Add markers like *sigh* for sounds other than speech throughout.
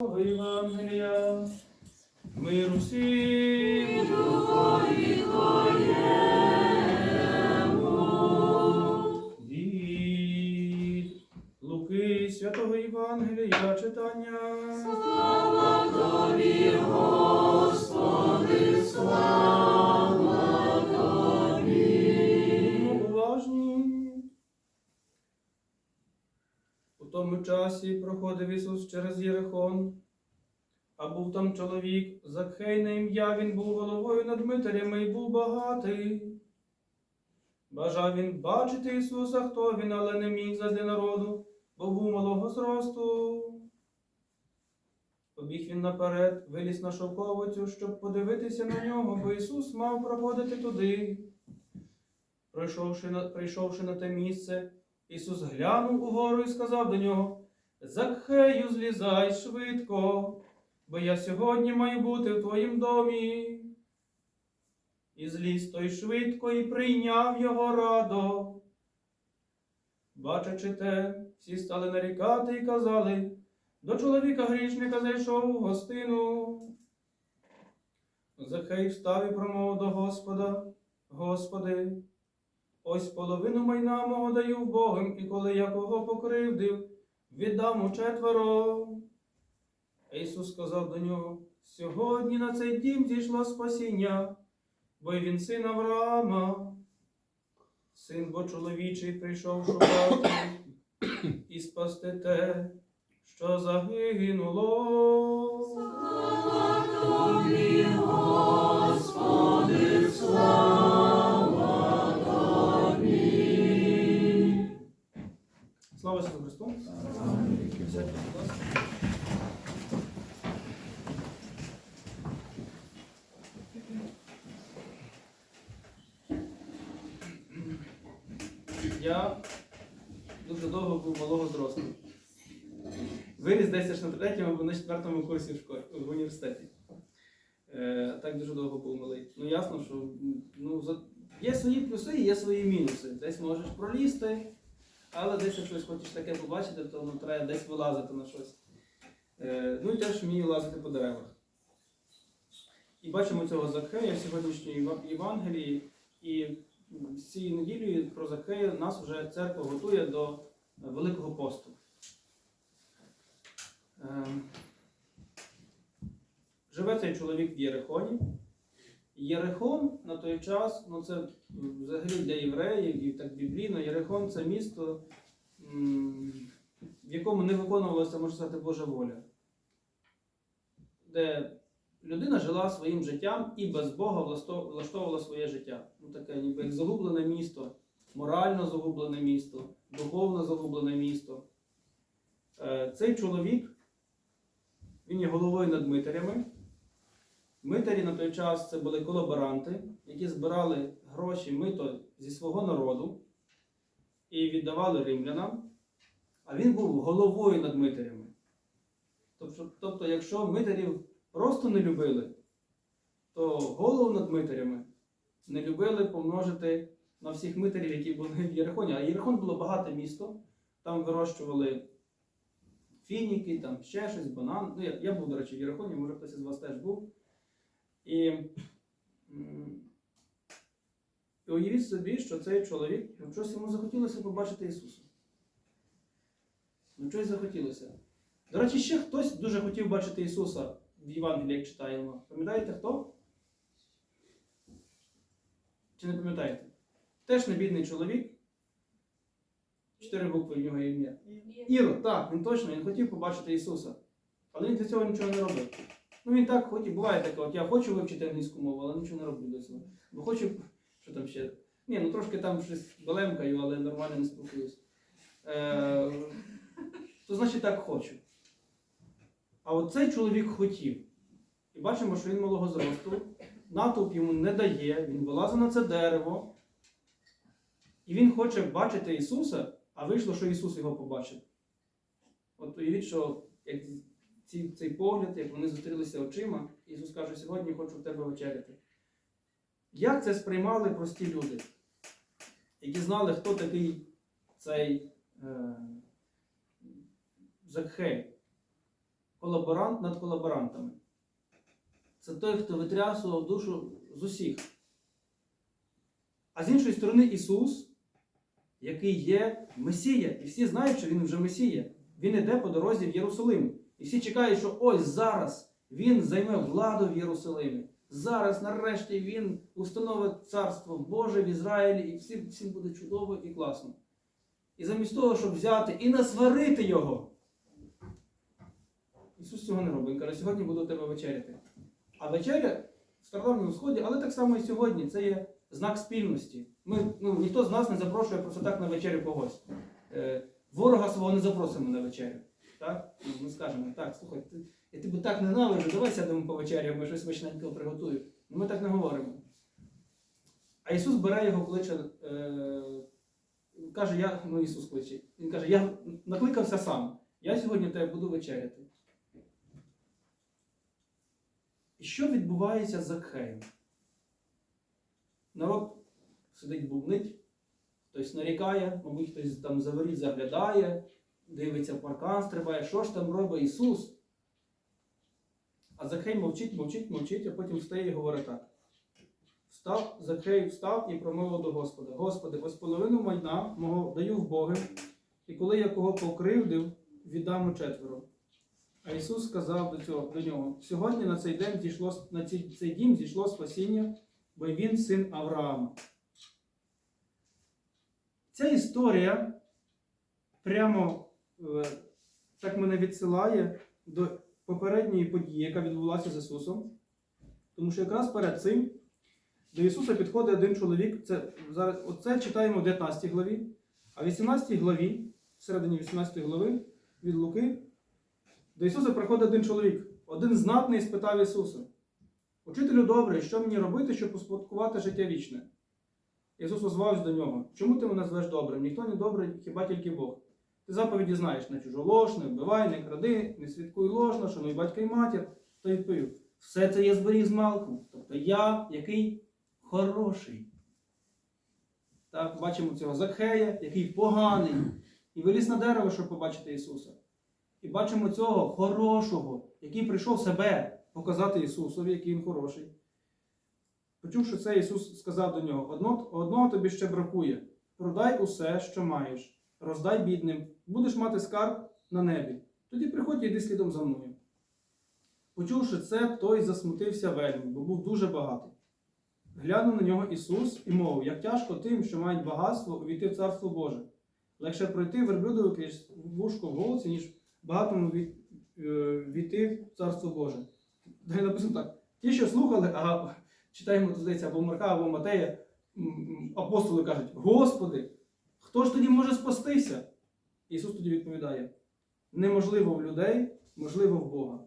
Євангелія, миру всім. Від Луки Святого Євангелія читання. Ну, тому часі проходив Ісус через Єрихон, а був там чоловік, Закхей ім'я, він був головою над митарями і був багатий. Бажав він бачити Ісуса, хто він, але не міг зади народу, бо був малого зросту. Побіг він наперед, виліз на шовковицю, щоб подивитися на нього, бо Ісус мав проходити туди. Прийшовши на, прийшовши на те місце, Ісус глянув угору і сказав до нього: Закхею, злізай швидко, бо я сьогодні маю бути в твоїм домі. І зліз той швидко і прийняв його радо. Бачачи те, всі стали нарікати і казали, до чоловіка грішника зайшов у гостину. Захей встав і промовив до Господа, Господи, ось половину майна мого даю Богом, і коли я кого покривдив, віддам у четверо. Ісус сказав до нього, сьогодні на цей дім зійшло спасіння, бо й він син Авраама. Син бо чоловічий прийшов шукати і спасти те, що загинуло. Виріс десь на третьому або на четвертому курсі в школі, в університеті. Е, так дуже довго був малий. Ну ясно, що ну, за- є свої плюси і є свої мінуси. Десь можеш пролізти, але десь щось хочеш таке побачити, то ну, треба десь вилазити на щось. Е, ну і теж вмію лазити по деревах. І бачимо цього Закхея в сьогоднішній Євангелії. І з цією неділею про Закхея нас вже церква готує до Великого посту. Ем, Живе цей чоловік в Єрихоні. Єрихон на той час, ну це взагалі для євреїв і так біблійно, Єрихон це місто, в якому не виконувалася, можна сказати, Божа воля. Де людина жила своїм життям і без Бога влаштовувала своє життя. Ну таке ніби як загублене місто, морально загублене місто, духовно загублене місто. Е, Цей чоловік, він є головою над митарями. Митарі на той час це були колаборанти, які збирали гроші мито зі свого народу і віддавали римлянам. А він був головою над митарями. Тобто, тобто, якщо митарів просто не любили, то голову над митарями не любили помножити на всіх митарів, які були в Єрихоні. А Єрихон було багате місто, там вирощували фініки, там ще щось, банан. Ну, я, я був, до речі, в Єрихоні, може хтось із вас теж був. І, і уявіть собі, що цей чоловік, ну, щось йому захотілося побачити Ісуса. Ну, щось захотілося. До речі, ще хтось дуже хотів бачити Ісуса в Євангелії, як читаємо. Пам'ятаєте хто? Чи не пам'ятаєте? Теж небідний чоловік. Чотири букви в нього ім'я. Ірод, так, він точно, він хотів побачити Ісуса. Але він для цього нічого не робив. Ну він так хотів, буває таке, от я хочу вивчити англійську мову, але нічого не роблю для цього. Бо хочу, *laughs* що там ще. Ні, ну трошки там щось балемкаю, але нормально не спілкуюсь. Е, то значить так хочу. А от цей чоловік хотів. І бачимо, що він малого зросту, натовп йому не дає, він вилазить на це дерево. І він хоче бачити Ісуса, а вийшло, що Ісус його побачив. От уявіть, що як ці, цей погляд, як вони зустрілися очима, Ісус каже, сьогодні хочу в тебе вечеряти. Як це сприймали прості люди, які знали, хто такий цей е, Закхей? колаборант над колаборантами. Це той, хто витрясував душу з усіх. А з іншої сторони, Ісус, який є Месія, і всі знають, що Він вже Месія. Він іде по дорозі в Єрусалим. І всі чекають, що ось зараз Він займе владу в Єрусалимі. Зараз, нарешті, Він установить царство Боже в Ізраїлі, і всім, всім буде чудово і класно. І замість того, щоб взяти і насварити його, Ісус цього не робить. Він каже, сьогодні буду тебе вечеряти. А вечеря в Стародавньому Сході, але так само і сьогодні, це є знак спільності. Ми, ну, ніхто з нас не запрошує просто так на вечерю когось. Е, ворога свого не запросимо на вечерю. Так? Ну, Ми скажемо, так, слухай, ти, я тебе так ненавиджу, давай сядемо по вечері, бо щось смачненького приготую. Ну, ми так не говоримо. А Ісус бере його, кличе, е, каже, я, ну Ісус кличе, Він каже, я накликався сам. Я сьогодні тебе буду вечеряти. І що відбувається з Закхеєм? Народ сидить бубнить, хтось нарікає, мабуть, хтось там за воріт заглядає, дивиться паркан, стрибає, що ж там робить Ісус? А Закхей мовчить, мовчить, мовчить, а потім встає і говорить так. Встав, Закхей встав і промовив до Господа: Господи, ось половину майна мого даю в Боги, і коли я кого покривдив, віддам у четверо. А Ісус сказав до, цього, до нього: сьогодні на цей день зійшло, на цей, цей дім зійшло спасіння, бо він син Авраама. Ця історія прямо е, так мене відсилає до попередньої події, яка відбулася з Ісусом. Тому що якраз перед цим до Ісуса підходить один чоловік. Це, зараз, оце читаємо в 19 главі, а в 18 главі, в середині 18 глави від Луки, до Ісуса приходить один чоловік, один знатний спитав Ісуса: Учителю добрий, що мені робити, щоб успадкувати життя вічне? Ісус озвався до нього: Чому ти мене звеш добрим? Ніхто не добрий, хіба тільки Бог. Ти заповіді знаєш не чужолож, не вбивай, не кради, не свідкуй ложно, шануй батька і матір. Та відповів: все це я зберіг з малку. Тобто я який хороший. Так, бачимо цього Закхея, який поганий. І виліз на дерево, щоб побачити Ісуса. І бачимо цього хорошого, який прийшов себе показати Ісусові, який він хороший. Почувши це, Ісус сказав до нього: одного, одного тобі ще бракує. Продай усе, що маєш, роздай бідним, будеш мати скарб на небі. Тоді приходь і йди слідом за мною. Почувши це, той засмутився вельми, бо був дуже багатий. Глянув на нього Ісус і мовив, як тяжко тим, що мають багатство, увійти в Царство Боже. Легше пройти верблюдові крізь вушко в голці, ніж багатому е, війти в Царство Боже. Написано так: ті, що слухали, а читаємо здається, або Марка, або Матея, апостоли кажуть: Господи, хто ж тоді може спастися? Ісус тоді відповідає: неможливо в людей, можливо в Бога.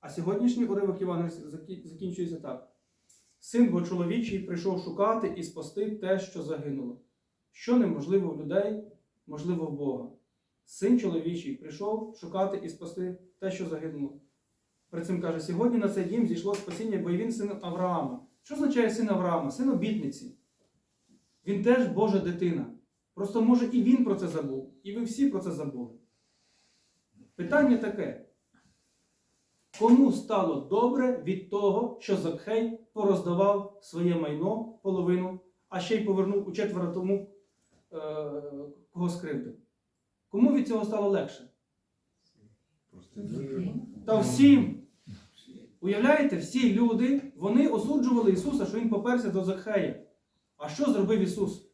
А сьогоднішній уривок закі- закінчується так. Син бо чоловічий прийшов шукати і спасти те, що загинуло. Що неможливо в людей, можливо в Бога. Син чоловічий прийшов шукати і спасти те, що загинуло. При цим каже, сьогодні на цей дім зійшло спасіння, бо він син Авраама. Що означає син Авраама? Син обітниці. Він теж Божа дитина. Просто може і він про це забув, і ви всі про це забули. Питання таке. Кому стало добре від того, що Закхей пороздавав своє майно половину, а ще й повернув у четверо тому, е, кого скривдив? Кому від цього стало легше? Та всім. Уявляєте, всі люди, вони осуджували Ісуса, що Він поперся до Закхея. А що зробив Ісус?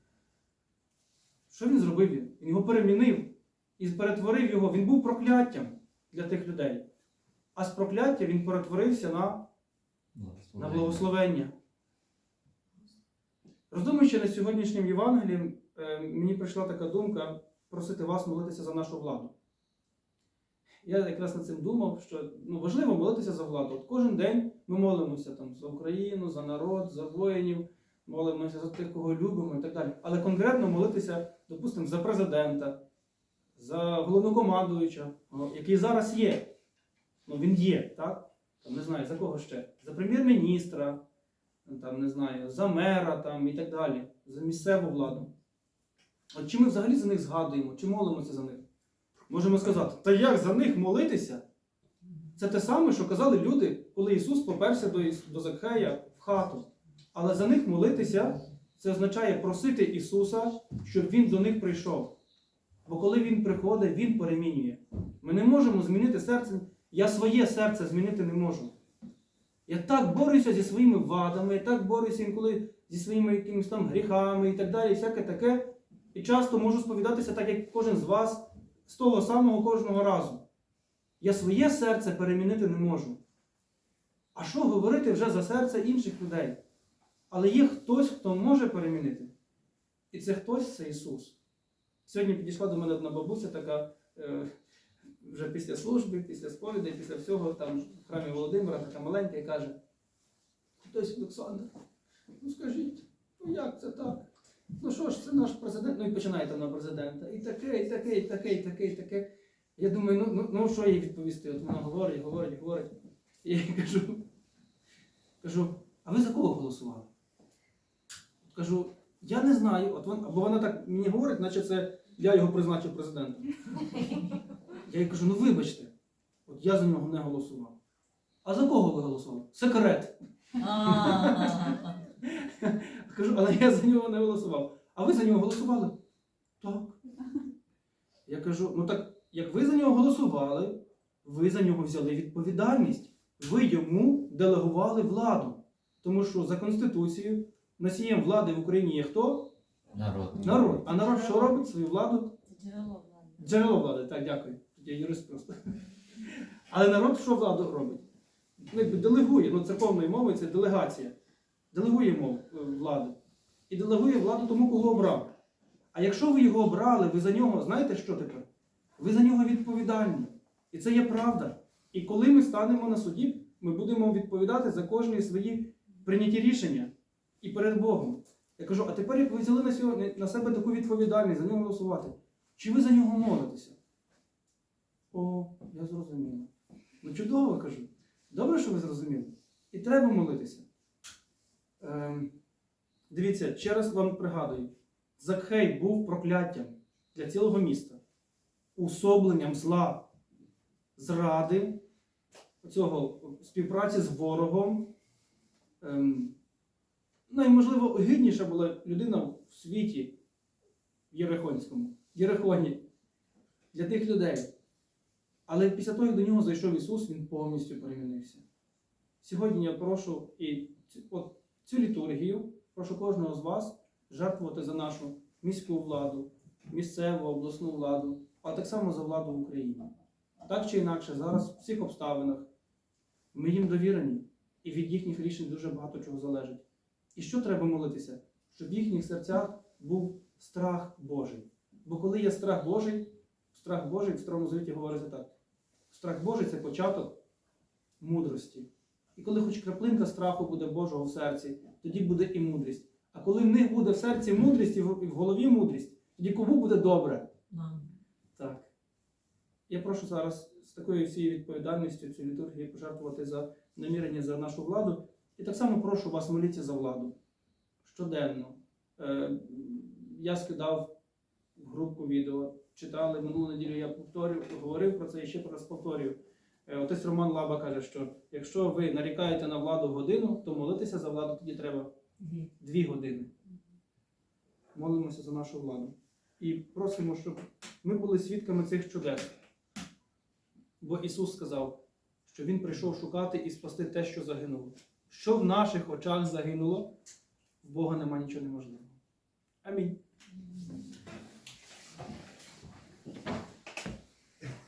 Що Він зробив? Він його перемінив і перетворив його. Він був прокляттям для тих людей. А з прокляття він перетворився на, на благословення. Роздумуючи над сьогоднішнім Євангелієм, е, мені прийшла така думка просити вас молитися за нашу владу. Я якраз над цим думав, що ну, важливо молитися за владу. От кожен день ми молимося там, за Україну, за народ, за воїнів, молимося за тих, кого любимо і так далі. Але конкретно молитися, допустимо, за президента, за головнокомандуюча, який зараз є. Ну, він є, так? Там, не знаю, за кого ще? За прем'єр-міністра, там, не знаю, за мера там, і так далі, за місцеву владу. От чи ми взагалі за них згадуємо, чи молимося за них? Можемо сказати, та як за них молитися? Це те саме, що казали люди, коли Ісус поперся до, до Закхея в хату. Але за них молитися це означає просити Ісуса, щоб Він до них прийшов. Бо коли Він приходить, Він перемінює. Ми не можемо змінити серце. Я своє серце змінити не можу. Я так борюся зі своїми вадами, я так борюся інколи зі своїми якимись там гріхами і так далі, і всяке таке. І часто можу сповідатися так, як кожен з вас, з того самого кожного разу. Я своє серце перемінити не можу. А що говорити вже за серце інших людей? Але є хтось, хто може перемінити. І це хтось це Ісус. Сьогодні підійшла до мене одна бабуся, така е, вже після служби, після сповідей, після всього, там в храмі Володимира, така маленька, і каже: Хтось Олександр, ну скажіть, ну як це так? Ну що ж, це наш президент, ну і починає там на президента. І таке, і таке, і таке, і таке, і таке. Я думаю, ну, ну, ну що їй відповісти? От вона говорить, говорить, говорить. І я їй кажу, кажу, а ви за кого голосували? Кажу, я не знаю. От вон, бо вона так мені говорить, наче це я його призначив президентом. Я їй кажу, ну вибачте, от я за нього не голосував. А за кого ви голосували? Секрет. Кажу, але я за нього не голосував. А ви за нього голосували? Так. Я кажу, ну так, як ви за нього голосували, ви за нього взяли відповідальність. Ви йому делегували владу. Тому що за Конституцією носієм влади в Україні є хто? Народ. Народ. А народ що робить? Свою владу? Це джерело влади. Джерело влади, так, дякую. Я юрист просто. Але народ що владу робить? Ну, делегує, ну церковною мовою це делегація. Делегує мов е, владу. І делегує владу тому, кого обрав. А якщо ви його обрали, ви за нього, знаєте що тепер? Ви за нього відповідальні. І це є правда. І коли ми станемо на суді, ми будемо відповідати за кожні свої прийняті рішення і перед Богом. Я кажу, а тепер як ви взяли на, сьогодні, на себе таку відповідальність за нього голосувати, чи ви за нього молитеся? О, я зрозуміла. Ну чудово кажу. Добре, що ви зрозуміли. І треба молитися. Ем, дивіться, ще раз вам пригадую: Закхей був прокляттям для цілого міста, усобленням зла, зради, цього співпраці з ворогом. Ем, найможливо огидніша була людина в світі Єрихонському, Єрихоні, для тих людей. Але після того, як до нього зайшов Ісус, Він повністю перемінився. Сьогодні я прошу і от цю літургію, прошу кожного з вас жертвувати за нашу міську владу, місцеву, обласну владу, а так само за владу в Україні. Так чи інакше, зараз в цих обставинах ми їм довірені, і від їхніх рішень дуже багато чого залежить. І що треба молитися? Щоб в їхніх серцях був страх Божий. Бо коли є страх Божий, страх Божий в Старому Завіті говориться так: страх Божий це початок мудрості. І коли хоч краплинка страху буде Божого в серці, тоді буде і мудрість. А коли в них буде в серці мудрість і в голові мудрість, тоді кому буде добре? Нам. Так. Я прошу зараз з такою всією відповідальністю цю літургію пожертвувати за намірення за нашу владу. І так само прошу вас моліться за владу щоденно. Е, я скидав в групу відео, читали минулу неділю, я повторюю, говорив про це і ще раз повторюю. Е, Отець Роман Лаба каже, що якщо ви нарікаєте на владу годину, то молитися за владу тоді треба Дві. дві години. Молимося за нашу владу. І просимо, щоб ми були свідками цих чудес. Бо Ісус сказав, що Він прийшов шукати і спасти те, що загинуло. Що в наших очах загинуло, в Бога нема нічого неможливого. Амінь.